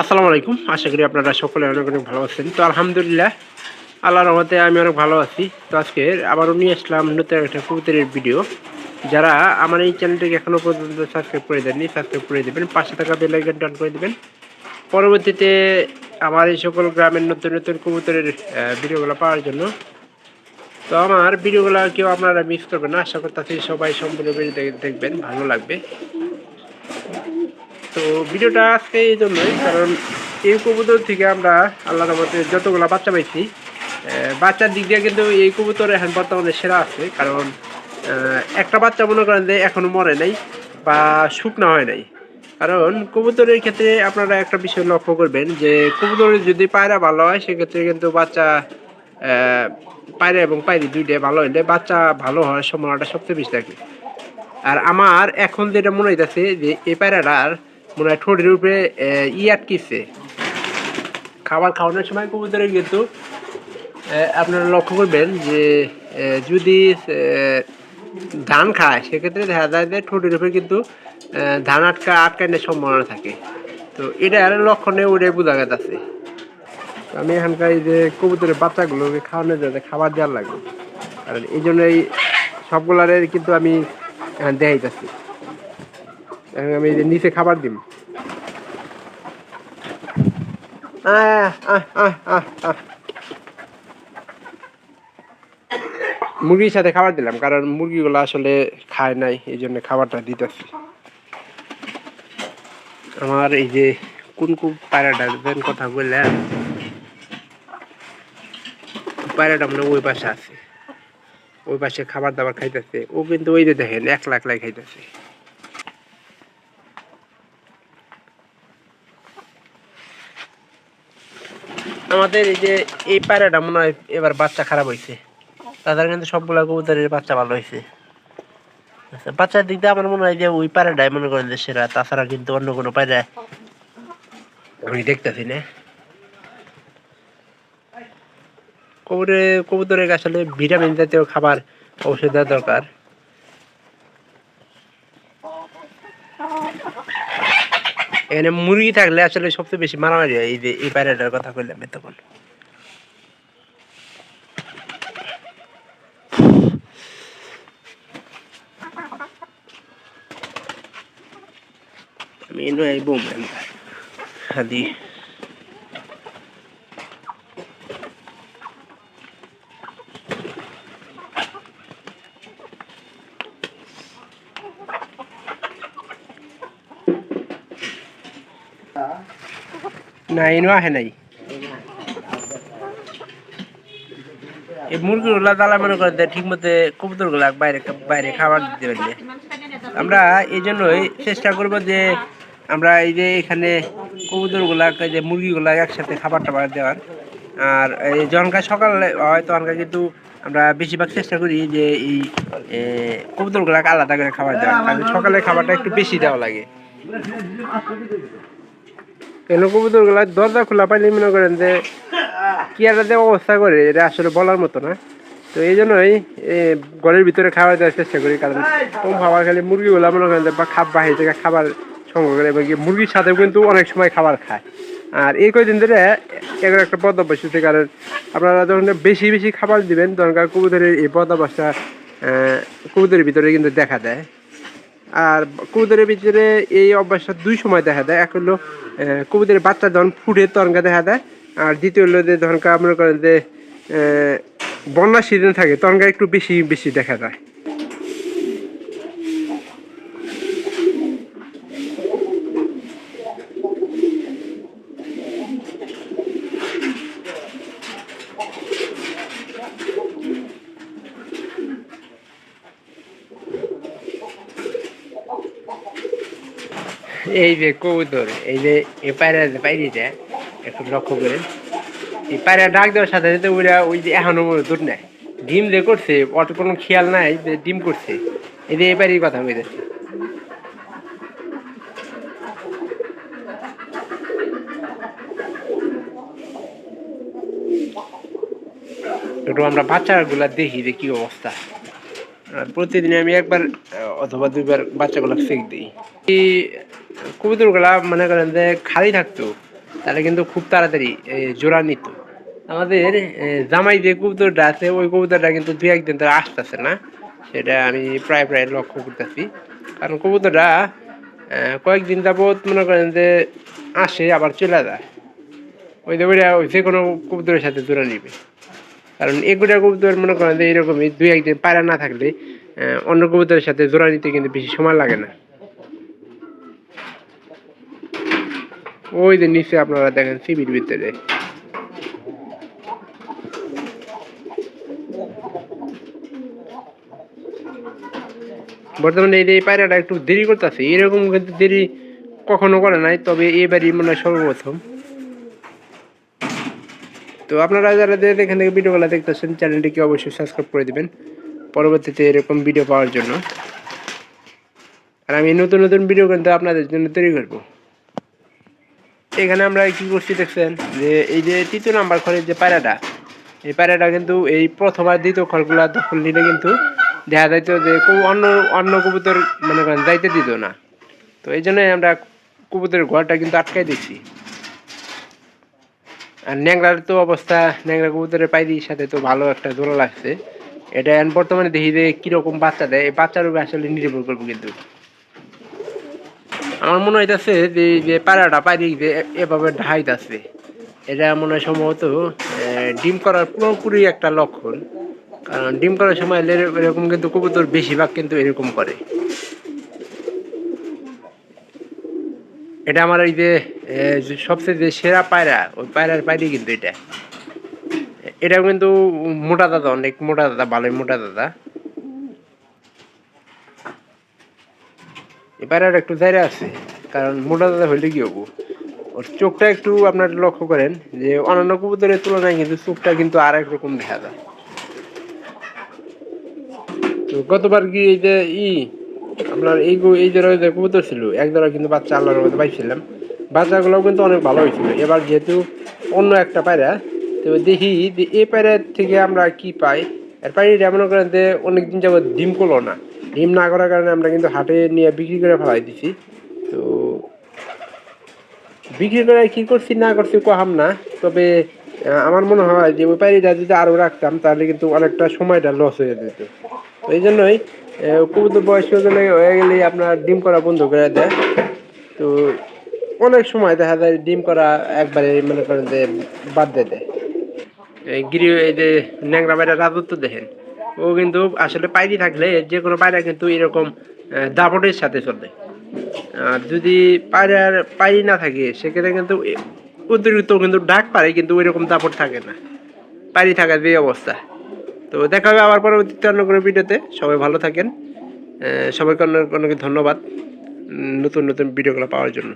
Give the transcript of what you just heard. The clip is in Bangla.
আসসালামু আলাইকুম। আশা করি আপনারা সকলে অনেক অনেক ভালো আছেন। তো আলহামদুলিল্লাহ, আল্লাহর রহমতে আমি অনেক ভালো আছি। তো আজকে আবারও নিয়ে আসলাম নতুন একটা কবুতরের ভিডিও। যারা আমার এই চ্যানেলটিকে এখনও পর্যন্ত সাবস্ক্রাইব করে দেননি, সাবস্ক্রাইব করে দেবেন পাঁচশো টাকা বেল আইকন ডান করে দেবেন। পরবর্তীতে আমার এই সকল গ্রামের নতুন নতুন কবুতরের ভিডিওগুলো পাওয়ার জন্য। তো আমার ভিডিওগুলো কেউ আপনারা মিস করবেন না। আশা করতেছি সবাই সম্পূর্ণ দেখবেন, ভালো লাগবে। তো ভিডিওটা আজকে এই জন্যই, কারণ এই কবুতর থেকে আমরা আল্লাহ মধ্যে যতগুলো বাচ্চা পাইছি বাচ্চার দিক দিয়ে কিন্তু এই কবুতর এখন বর্তমানে সেরা আছে, কারণ একটা বাচ্চা মনে করেন যে এখনও মরে নাই বা শুকনা হয় নাই। কারণ কবুতরের ক্ষেত্রে আপনারা একটা বিষয় লক্ষ্য করবেন যে কবুতরের যদি পায়রা ভালো হয়, সেক্ষেত্রে কিন্তু বাচ্চা পায়রা এবং পায়রি দুইটাই ভালো হইলে বাচ্চা ভালো হওয়ার সম্ভাবনাটা সবচেয়ে বেশি থাকে। আর আমার এখন যেটা মনে হইতেছে যে এই প্যারাটার মনে হয় ঠোঁটের উপরে ই আটকিছে। খাবার খাওয়ানোর সময় কবুতরে কিন্তু আপনারা লক্ষ্য করবেন যে যদি ধান খায়, সেক্ষেত্রে দেখা যায় যে ঠোঁটের উপরে কিন্তু ধান আটকা, আটকানোর সম্ভাবনা থাকে। তো এটার লক্ষণে ওটাই বোঝা গেছে। আমি এখানকার এই যে কবুতরের বাচ্চাগুলোকে খাওয়ানোর জন্য খাবার দেওয়ার লাগবে। কারণ এই জন্যই সবগুলারে কিন্তু আমি দেখাইতেছি। আমি নিচে খাবার দিম। মুরগির সাথে খাবার দিলাম, কারণ মুরগিগুলো আসলে খায় নাই, এই জন্য খাবারটা দিতেছি। আমার এই যে কোন কোন পায়রাটা, যেন কথা বললেন পায়রাটা মানে ওই পাশে আছে। ওই পাশে খাবার দাবার খাইতেছে। ও কিন্তু ওই যে দেখেন এক একলা একলাই খাইতেছে। আমাদের এই যে এই পায়রাটা মনে হয় এবার বাচ্চা খারাপ হয়েছে তাদের কিন্তু সবগুলা কবুতরের বাচ্চা ভালো হয়েছে আচ্ছা, বাচ্চার দিক দিয়ে আমার মনে হয় যে ওই পায়রাটাই মনে করেন যে সেরা তাছাড়া কিন্তু অন্য কোনো পায়রা আমি দেখতেছি না। কবুতরে কবুতরের আসলে ভিটামিন জাতীয় খাবার অবশ্যই দেওয়া দরকার। এখানে মুরগি থাকলে আসলে সবচেয়ে বেশি মারামারি হয়, এই যে এই পায়রাটার কথা কইলাম তখন আমি এনে আইব হাদি। না এনো আহে নাই। এই মুরগিগুলা জ্বালা মনে করে ঠিক মতো কবুতরগুলা বাইরে বাইরে খাবার দিতে পারলে আমরা এই জন্যই চেষ্টা করব যে আমরা এই যে এখানে কবুতরগুলা যে মুরগিগুলা একসাথে খাবার টাবার দেওয়ার। আর এই জনকা সকালে হয় তখনকার কিন্তু আমরা বেশিরভাগ চেষ্টা করি যে এই কবুতর গুলাকে আলাদা করে খাবার দেওয়ার। কারণ সকালে খাবারটা একটু বেশি দেওয়া লাগে। কেন দরজা খোলা পাইলে মনে করেন যে কি একটা অবস্থা করে এটা আসলে বলার মতো না। তো এই জন্যই ঘরের ভিতরে খাবার দেওয়ার চেষ্টা করি কারণ কম খাবার খেলে মুরগিগুলা মনে করেন বা খাপ বাহির থেকে খাবার সংগ্রহ করে এবং মুরগির সাথেও কিন্তু অনেক সময় খাবার খায়। আর এই কয়দিন ধরে এগুলো একটা বদ অভ্যাস হচ্ছে কারণ আপনারা যখন বেশি বেশি খাবার দিবেন তখন কবুতরের এই আহ, কবুতরের ভিতরে কিন্তু দেখা দেয়। আর কবুতরের ভিতরে এই অভ্যাসটা দুই সময় দেখা দেয়। এক হলো কবুতরের বাচ্চা যখন ফুটে, তরঙ্গা দেখা দেয়। আর দ্বিতীয় হলো যে ধরনকা মনে করেন যে বন্যা বন্যার সিজন থাকে, তরঙ্গা একটু বেশি বেশি দেখা যায়। এই যে কবুতর, এই যে এই পায়রা যে পাইরিটা একটু লক্ষ্য করেন। এই পায়রা ডাক দেওয়ার সাথে সাথে ওরা ওই যে এখনও দূর নেয়। ডিম যে করছে, অত কোনো খেয়াল নাই যে ডিম করছে। এই যে এ পায়রির কথা বলতেছে একটু আমরা বাচ্চাগুলা দেখি যে কি অবস্থা। প্রতিদিন আমি একবার অথবা দুইবার বাচ্চাগুলো ফেক দিই। কবুতরগুলা মনে করেন যে খালি থাকতো তাহলে কিন্তু খুব তাড়াতাড়ি জোড়া নিত। আমাদের জামাই যে কবুতরটা আছে, ওই কবুতরটা কিন্তু দু একদিন ধরে আসতেছে না। সেটা আমি প্রায় প্রায় লক্ষ্য করতেছি। কারণ কবুতরটা কয়েকদিন যাবৎ মনে করেন যে আসে, আবার চলে যায়। ওই ওই যে কোনো কবুতরের সাথে জোড়া নিবে। কারণ এগুলা কবুতর মনে করেন যে এরকমই দুই একদিন পায়রা না থাকলে অন্য কবুতরের সাথে জোড়া নিতে কিন্তু বেশি সময় লাগে না। ওই যে নিচে আপনারা দেখেন সিবির ভিতরে। বর্তমানে এই পায়রাটা একটু দেরি করতেছে, এরকম কিন্তু দেরি কখনো করে নাই, তবে এবারই মনে হয় সর্বপ্রথম। তো আপনারা যারা এখান থেকে ভিডিওগুলো দেখতেছেন চ্যানেলটিকে অবশ্যই সাবস্ক্রাইব করে দিবেন পরবর্তীতে এরকম ভিডিও পাওয়ার জন্য। আর আমি নতুন নতুন ভিডিও কিন্তু আপনাদের জন্য তৈরি করব। এখানে আমরা কি করছি দেখছেন? যে এই যে তৃতীয় নাম্বার ঘরের যে পায়রাটা, এই পায়রাটা কিন্তু এই প্রথম আর দ্বিতীয় ঘরগুলা দখল নিলে কিন্তু দেখা যাইতো যে অন্য অন্য কবুতর মনে করেন যাইতে দিত না। তো এই জন্যই আমরা কবুতরের ঘরটা কিন্তু আটকাই দিচ্ছি আর ন্যাংরার তো অবস্থা, ন্যাংরা কবুতরের পাইদির সাথে তো ভালো একটা জোড়া লাগছে। এটা এখন বর্তমানে দেখি যে কীরকম বাচ্চা দেয়। এই বাচ্চার উপরে আসলে নির্ভর করব কিন্তু। আমার মনে হইতেছে যে যে পাড়াটা পাইদি যে এভাবে ঢাইতেছে এটা মনে হয় সম্ভবত ডিম করার পুরোপুরি একটা লক্ষণ। কারণ ডিম করার সময় এরকম কিন্তু কবুতর বেশিরভাগ কিন্তু এরকম করে। এটা আমার এই যে সবচেয়ে যে সেরা পায়রা, ওই পায়রার পায়রি কিন্তু এটা। এটাও কিন্তু মোটা দাদা, অনেক মোটা দাদা ভালোই মোটা দাদা। এই পায়রাটা একটু জায়গা আছে, কারণ মোটা দাদা হইলে কি হব? ওর চোখটা একটু আপনার লক্ষ্য করেন, যে অন্যান্য কবুতরের তুলনায় কিন্তু চোখটা কিন্তু আর এক রকম দেখা যায়। তো গতবার কি এই যে, ই আপনার এই এই ধরনের যে কবুতর ছিল, এক ধরা কিন্তু বাচ্চা আল্লাহর মধ্যে পাইছিলাম। বাচ্চাগুলো কিন্তু অনেক ভালো হয়েছিল। এবার যেহেতু অন্য একটা পায়রা, তো দেখি যে এই পায়রার থেকে আমরা কি পাই। এর পায়রাটা মনে করেন যে অনেক দিন যাবত ডিম করল না। ডিম না করার কারণে আমরা কিন্তু হাটে নিয়ে বিক্রি করে ফেলাই দিছি। তো বিক্রি করে কি করছি, না করছি কহাম না। তবে আমার মনে হয় যে ওই পায়রিটা যদি আরও রাখতাম, তাহলে কিন্তু অনেকটা সময়টা লস হয়ে যেত। এই জন্যই কবুতর বয়স হয়ে গেলে আপনার ডিম করা বন্ধ করে দেয়। তো অনেক সময় দেখা যায় ডিম করা একবারে মনে করেন যে বাদ দিয়ে দেয়। এই গিরি, এই যে ন্যাংরা বাইরা রাজত্ব দেখেন, ও কিন্তু আসলে পায়রি থাকলে যে কোনো পায়রা কিন্তু এরকম দাপটের সাথে চলে আর যদি পায়রার পায়রি না থাকে, সেক্ষেত্রে কিন্তু অতিরিক্ত কিন্তু ডাক পারে, কিন্তু ওইরকম দাপট থাকে না। পায়রি থাকার যে অবস্থা। তো দেখা হবে আবার পরবর্তীতে অন্য কোনো ভিডিওতে। সবাই ভালো থাকেন। সবাইকে অনেক অনেক ধন্যবাদ নতুন নতুন ভিডিওগুলো পাওয়ার জন্য।